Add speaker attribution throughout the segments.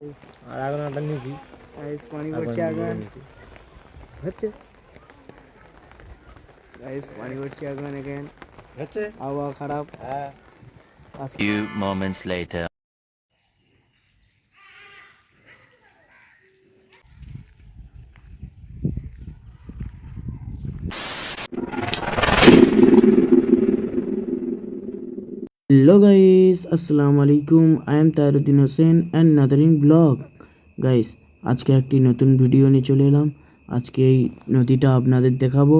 Speaker 1: আর এখন একটা নিবি
Speaker 2: গাইস পানি
Speaker 1: এখন
Speaker 2: পড়ছে আগুন
Speaker 1: নিবি।
Speaker 2: হচ্ছে গাইস পানি পড়ছে আগুন এখান
Speaker 1: হচ্ছে
Speaker 2: আবহাওয়া খারাপ
Speaker 1: হ্যাঁ
Speaker 2: আজকে
Speaker 3: Few moments later.
Speaker 4: Hello guys আসসালামু আলাইকুম I am Taruddin Hossain and নাদারিন blog guys আজকে একটি নতুন ভিডিও নিয়ে চলে এলাম। আজকে এই নদীটা আপনাদের দেখাবো।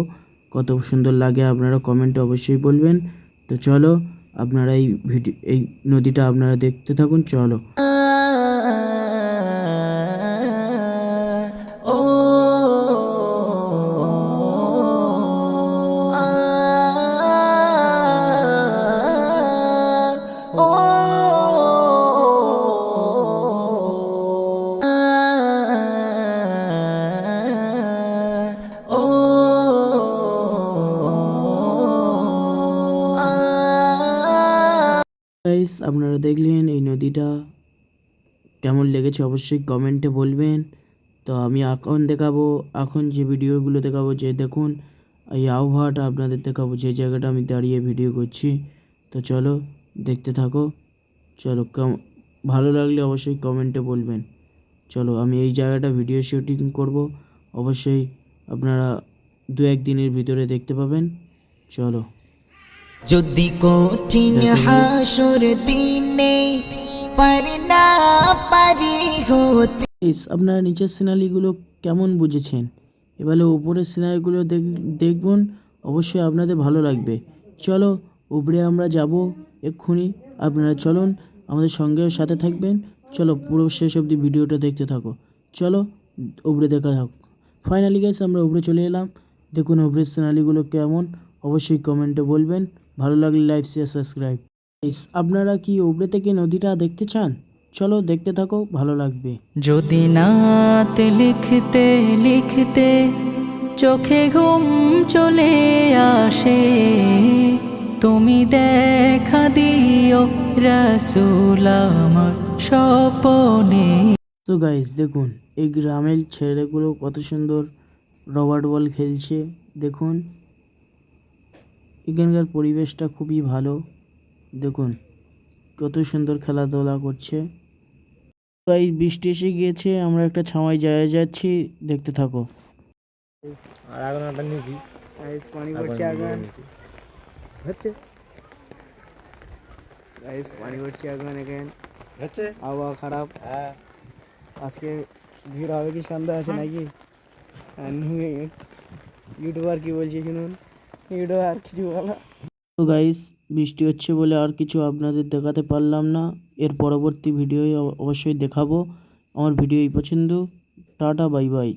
Speaker 4: কত সুন্দর লাগে, আপনারা কমেন্টে অবশ্যই বলবেন। তো চলো, আপনারা এই ভিডিও এই নদীটা আপনারা দেখতে থাকুন। চলো। গাইস আপনারা দেখলেন এই নদীটা কেমন লেগেছে অবশ্যই কমেন্টে বলবেন। তো আমি এখন দেখাবো, এখন যে ভিডিওগুলো দেখাবো, যে দেখুন, এই আবহাওয়াটা আপনাদের দেখাবো, যে জায়গাটা আমি দাঁড়িয়ে ভিডিও করছি। তো চলো দেখতে থাকো, চলো ভালো লাগলে অবশ্যই কমেন্টে বলবেন। চলো আমি এই জায়গাটা ভিডিও শুটিং করব, অবশ্যই আপনারা দু এক দিনের ভিতরে দেখতে পাবেন। চলো।
Speaker 5: যদি কঠিন হাসর দিনে পারি না পারি হতে।
Speaker 4: আপনারা নিচের সিনারিগুলো কেমন বুঝেছেন? এবারে উপরের সিনারিগুলো দেখবেন অবশ্যই আপনাদের ভালো লাগবে। চলো উপরে আমরা যাব এক্ষুনি। আপনারা চলুন আমাদের সঙ্গে সাথে থাকবেন। চলো পুরো শেষ অবধি ভিডিওটা দেখতে থাকো। চলো উপরে দেখা থাক ফাইনালি গাইস আমরা উপরে চলে এলাম। দেখুন উপরের সিনারিগুলো কেমন। অবশ্যই কমেন্টে বলবেন। ভালো লাগলে লাইক শেয়ার সাবস্ক্রাইব আপনারা কি উপরে থেকে নদীটা দেখতে চান? চলো দেখতে থাকো ভালো লাগবে।
Speaker 5: যদি নাত লিখতে লিখতে চোখে ঘুম চলে আসে তুমি দেখা দিও রসুল আমার স্বপনে।
Speaker 4: তো গাইস দেখুন এই গ্রামের ছেলেগুলো কত সুন্দর রবার্ট বল খেলছে। দেখুন এখানকার পরিবেশটা খুবই ভালো। দেখুন কত সুন্দর খেলাধুলা করছে। গাইস বৃষ্টি এসে গিয়েছে আমরা একটা ছাওয়ায় জায়গায় যাচ্ছি দেখতে থাকো।
Speaker 1: আর এখন একটা নিবি।
Speaker 2: গাইস পানি পড়ছে আগুন। হচ্ছে? গাইস পানি পড়ছে আগুন এখান
Speaker 1: হচ্ছে?
Speaker 2: আবহাওয়া খারাপ।
Speaker 1: হ্যাঁ।
Speaker 2: আজকে ভিড় হবে কি সন্ধ্যা আছে নাকি? ইউটিউবার কি বলছে শুনুন। ইউটিউবার কিছু বলো।
Speaker 4: তো গাইস বৃষ্টি হচ্ছে বলে আর কিছু আপনাদের দেখাতে পারলাম না। এর পরবর্তী ভিডিও অবশ্যই দেখাবো। আমার ভিডিও এই পছন্দ টাটা বাই বাই